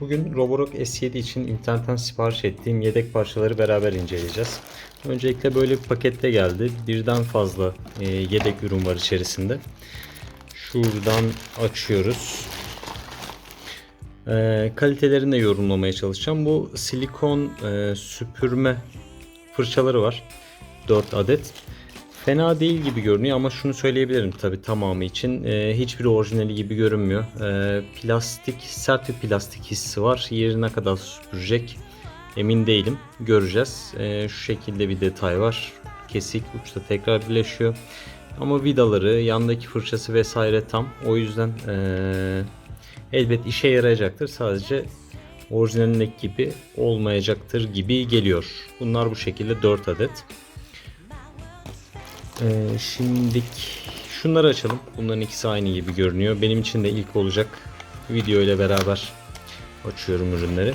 Bugün Roborock S7 için internetten sipariş ettiğim yedek parçaları beraber inceleyeceğiz. Öncelikle böyle bir pakette geldi. Birden fazla e, yedek ürün var içerisinde. Şuradan açıyoruz. E, kalitelerini de yorumlamaya çalışacağım. Bu silikon e, süpürme fırçaları var. 4 adet. Fena değil gibi görünüyor ama şunu söyleyebilirim tabi tamamı için. E, hiçbiri orijinali gibi görünmüyor. E, plastik, sert bir plastik hissi var. Yerine kadar süpürecek emin değilim. Göreceğiz. E, şu şekilde bir detay var. Kesik uçta tekrar birleşiyor. Ama vidaları, yandaki fırçası vesaire tam. O yüzden e, elbet işe yarayacaktır. Sadece orijinalindeki gibi olmayacaktır gibi geliyor. Bunlar bu şekilde 4 adet. Ee, şimdilik şunları açalım. Bunların ikisi aynı gibi görünüyor. Benim için de ilk olacak video ile beraber açıyorum ürünleri.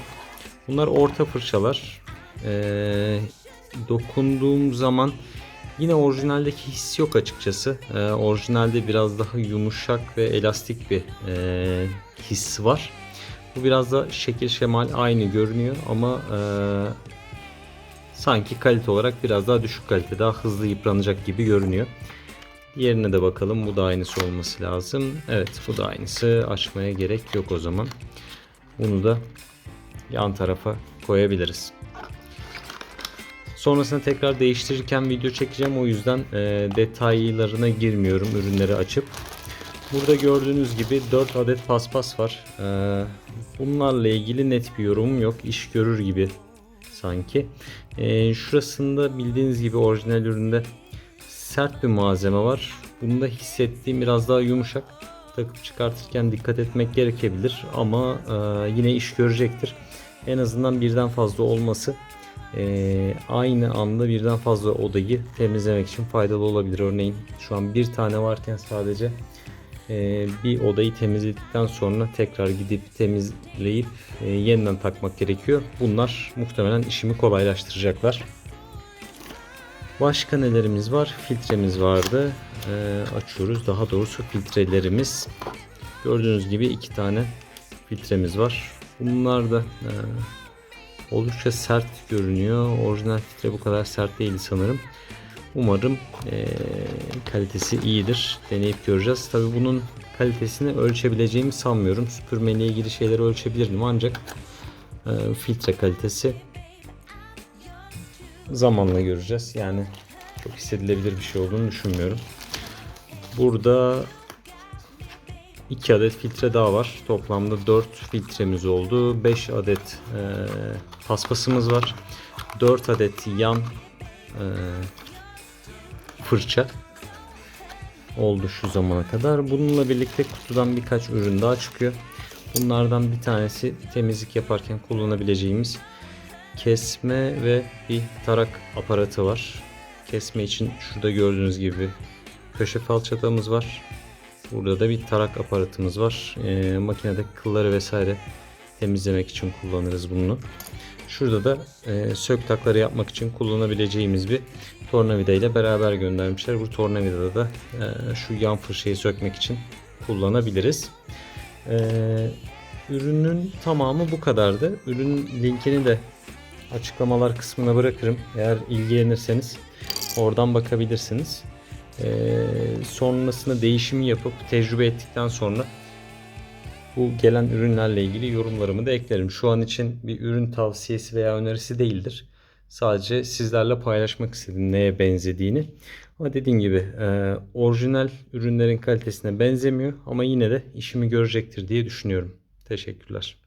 Bunlar orta fırçalar. Ee, dokunduğum zaman yine orijinaldeki his yok açıkçası. Ee, orijinalde biraz daha yumuşak ve elastik bir e, his var. Bu biraz da şekil şemal aynı görünüyor ama e, sanki kalite olarak biraz daha düşük kalite, daha hızlı yıpranacak gibi görünüyor. Diğerine de bakalım. Bu da aynısı olması lazım. Evet bu da aynısı. Açmaya gerek yok o zaman. Bunu da yan tarafa koyabiliriz. Sonrasında tekrar değiştirirken video çekeceğim. O yüzden e, detaylarına girmiyorum ürünleri açıp. Burada gördüğünüz gibi 4 adet paspas var. E, bunlarla ilgili net bir yorumum yok. İş görür gibi sanki. E, şurasında bildiğiniz gibi orijinal üründe sert bir malzeme var. Bunda hissettiğim biraz daha yumuşak. Takıp çıkartırken dikkat etmek gerekebilir ama e, yine iş görecektir. En azından birden fazla olması e, aynı anda birden fazla odayı temizlemek için faydalı olabilir. Örneğin şu an bir tane varken sadece e, bir odayı temizledikten sonra tekrar gidip temizleyip e, yeniden takmak gerekiyor. Bunlar muhtemelen işimi kolaylaştıracaklar. Başka nelerimiz var? Filtremiz vardı. E, açıyoruz. Daha doğrusu filtrelerimiz. Gördüğünüz gibi iki tane filtremiz var. Bunlar da e, oldukça sert görünüyor. Orijinal filtre bu kadar sert değil sanırım. Umarım e, kalitesi iyidir. Deneyip göreceğiz. Tabi bunun kalitesini ölçebileceğimi sanmıyorum. Süpürme ile ilgili şeyleri ölçebilirdim ancak e, filtre kalitesi zamanla göreceğiz. Yani çok hissedilebilir bir şey olduğunu düşünmüyorum. Burada 2 adet filtre daha var. Toplamda 4 filtremiz oldu. 5 adet e, paspasımız var. 4 adet yan e, fırça oldu şu zamana kadar. Bununla birlikte kutudan birkaç ürün daha çıkıyor. Bunlardan bir tanesi temizlik yaparken kullanabileceğimiz kesme ve bir tarak aparatı var. Kesme için şurada gördüğünüz gibi köşe falçatamız var. Burada da bir tarak aparatımız var. E, makinede kılları vesaire temizlemek için kullanırız bunu. Şurada da e, sök takları yapmak için kullanabileceğimiz bir tornavida ile beraber göndermişler. Bu tornavidada da e, şu yan fırçayı sökmek için kullanabiliriz. E, ürünün tamamı bu kadardı. Ürün linkini de açıklamalar kısmına bırakırım. Eğer ilgilenirseniz oradan bakabilirsiniz. E, sonrasında değişimi yapıp tecrübe ettikten sonra bu gelen ürünlerle ilgili yorumlarımı da eklerim. Şu an için bir ürün tavsiyesi veya önerisi değildir. Sadece sizlerle paylaşmak istedim neye benzediğini. Ama dediğim gibi e, orijinal ürünlerin kalitesine benzemiyor ama yine de işimi görecektir diye düşünüyorum. Teşekkürler.